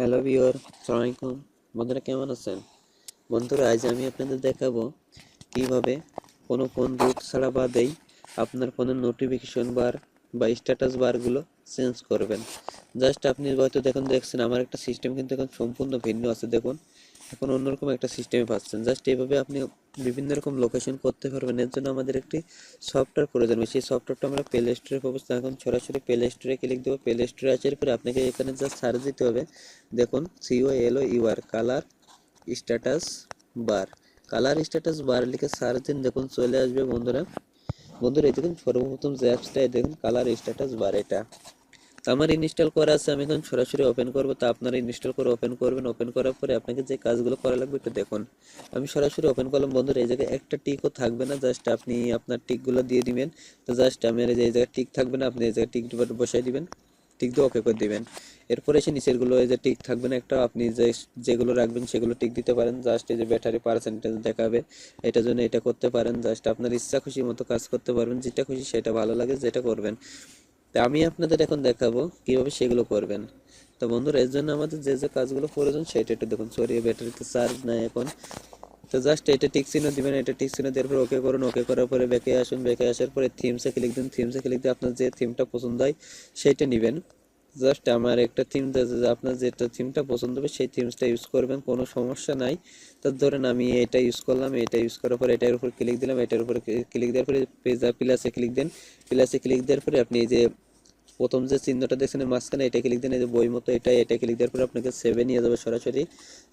Hello viewer সালামালাইকুম বন্ধুরা, কেমন আছেন? বন্ধুরা, আজ আমি আপনাদের দেখাবো কীভাবে কোনো ফোন রুট ছাড়া বাদেই আপনার ফোনের নোটিফিকেশন বার বা স্ট্যাটাস বারগুলো চেঞ্জ করবেন। জাস্ট আপনি হয়তো দেখুন, দেখছেন, আমার একটা সিস্টেম কিন্তু এখন সম্পূর্ণ ভিন্ন আছে। দেখুন এখন অন্যরকম একটা সিস্টেমে পাচ্ছেন। জাস্ট এইভাবে আপনি বিভিন্ন রকম লোকেশন করতে পারবেন। এর জন্য আমাদের একটি সফটওয়্যার প্রয়োজন। হবে সেই সফটওয়্যারটা আমরা প্লে স্টোরে পাবো এখন সরাসরি প্লে স্টোরে ক্লিক দেবো। প্লে স্টোরে আসার পরে আপনাকে এখানে জাস্ট সার্চ দিতে হবে। দেখুন C O L O U R colour status bar colour status bar লিখে সার্চ দিন। দেখুন, চলে আসবে বন্ধুরা। বন্ধুরা, এই দেখুন সর্বপ্রথম যে অ্যাপসটা দেখুন কালার স্ট্যাটাস বার এটা। আমার ইনস্টল করা আছে, আমি এখন সরাসরি ওপেন করব, তো আপনারা ইনস্টল করে ওপেন করবেন। ওপেন করার পরে আপনাকে যে কাজগুলো করা লাগবে একটু দেখুন। আমি সরাসরি ওপেন করলাম, বন্ধুরা, এই জায়গায় একটা টিকও থাকবে না জাস্ট আপনি আপনার টিকগুলো দিয়ে দিবেন। তো জাস্ট আমার এই জায়গায় টিক থাকবে না, আপনি এই জায়গায় টিক বসাই দিবেন টিক দিয়ে ওকে করে দিবেন। এরপরে এসে নিচেরগুলো এই যে টিক থাকবে না একটা, আপনি যে, যেগুলো রাখবেন সেগুলো টিক দিতে পারেন জাস্ট এই যে ব্যাটারি পার্সেন্টেজ দেখাবে, এটার জন্য এটা করতে পারেন। জাস্ট আপনার ইচ্ছা খুশি মতো কাজ করতে পারবেন, যেটা খুশি সেটা ভালো লাগে, যেটা করবেন। তো আমি আপনাদের এখন দেখাবো কীভাবে সেগুলো করবেন। তো বন্ধুরা, এর জন্য আমাদের যে যে কাজগুলো প্রয়োজন সেটা একটু দেখুন সরি ব্যাটারিতে চার্জ নাই এখন। তো জাস্ট এটা টিক চিহ্ন দিবেন, এটা টিক চিহ্ন দেওয়ার পরে ওকে করুন ওকে করার পরে ব্যাকে আসুন ব্যাকে আসার পরে থিমসে ক্লিক দিন থিমসে ক্লিক দিয়ে আপনার যে থিমটা পছন্দ হয় সেইটা নেবেন। জাস্ট আমার একটা থিম আছে যে আপনার যেটা থিমটা পছন্দ হবে সেই থিমসটা ইউজ করবেন, কোনো সমস্যা নাই। তো ধরেন আমি এটা ইউজ করলাম, এটা ইউজ করার পরে এটার উপর ক্লিক দিলাম, এটার উপর ক্লিক দেওয়ার পরে পেজা প্লাসে ক্লিক দেন। প্লাসে ক্লিক দেওয়ার পরে আপনি এই যে প্রথম যে চিহ্নটা দেখছেন মাঝখানে, এটা ক্লিক দেন, এই যে বই মতো এটা এটা ক্লিক দেওয়ার পরে আপনাকে সেভেন নিয়ে যাবে সরাসরি।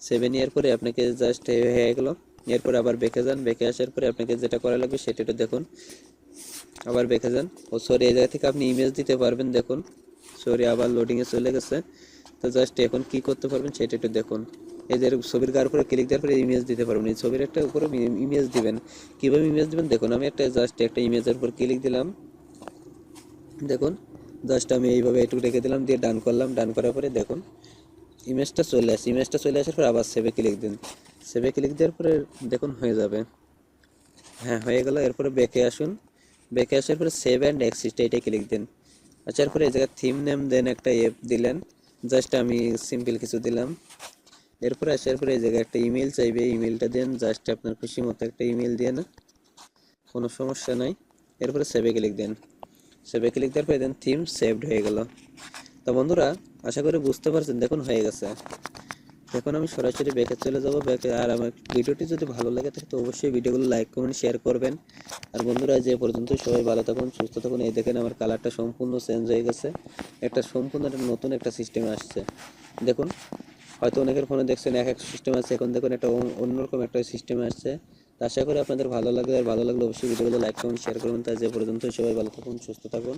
সেভেন ইয়ার পরে আপনাকে জাস্ট হয়ে গেলো। এরপরে আবার বেঁকে যান, বেঁকে আসার পরে আপনাকে যেটা করা লাগবে সেটা দেখুন। আবার বেঁকে যান। ও সরি এই জায়গা থেকে আপনি ইমেজ দিতে পারবেন, দেখুন। সরি আবার লোডিংয়ে চলে গেছে। তো জাস্ট এখন কি করতে পারবেন সেটা একটু দেখুন। এই যে ছবির গার উপরে ক্লিক দেওয়ার পরে ইমেজ দিতে পারবেন। এই ছবির একটা উপরে ইমেজ দিবেন। কীভাবে ইমেজ দিবেন? দেখুন, আমি একটা জাস্ট একটা ইমেজের উপর ক্লিক দিলাম। দেখুন জাস্ট আমি এইভাবে একটু রেখে দিলাম, দিয়ে ডান করলাম। ডান করার পরে দেখুন ইমেজটা চলে আসে। ইমেজটা চলে আসার পর আবার সেভে ক্লিক দিন। সেভে ক্লিক দেওয়ার পরে দেখুন, হয়ে যাবে। হ্যাঁ হয়ে গেল। এরপরে বেঁকে আসুন। বেঁকে আসার পরে সেভ অ্যান্ড এক্সিস্ট এইটাই ক্লিক দিন। আসার পরে এই জায়গায় থিম নেম দেন একটা এপ দিলেন। জাস্ট আমি সিম্পল কিছু দিলাম। এরপরে আসার পরে এই জায়গায় একটা ইমেল চাইবে ইমেলটা দেন জাস্ট আপনার খুশি মতো একটা ইমেল দিয়ে না। কোনো সমস্যা নাই। এরপরে সেভে ক্লিক দেন। সেভে ক্লিক দেওয়ার পরে দেন থিম সেভড হয়ে গেল। তো বন্ধুরা, আশা করি বুঝতে পারছেন, দেখুন হয়ে গেছে। এখন আমি সরাসরি ব্যাকে চলে যাব, ব্যাকে আর আমার ভিডিওটি যদি ভালো লাগে থাকে তো অবশ্যই ভিডিওগুলো লাইক কমেন্ট শেয়ার করবেন। আর বন্ধুরা, যে পর্যন্ত সবাই ভালো থাকুন, সুস্থ থাকুন, এই দেখেন আমার কালারটা সম্পূর্ণ চেঞ্জ হয়ে গেছে। একটা সম্পূর্ণ একটা নতুন একটা সিস্টেম আসছে। দেখুন, হয়তো অনেকের ফোনে দেখছেন এক এক সিস্টেম আছে, এখন দেখুন একটা অন্যরকম একটা সিস্টেম আসছে। আশা করি আপনাদের ভালো লাগবে, আর ভালো লাগলে অবশ্যই ভিডিওগুলো লাইক কমেন্ট শেয়ার করবেন। তাই যে পর্যন্ত সবাই ভালো থাকুন, সুস্থ থাকুন।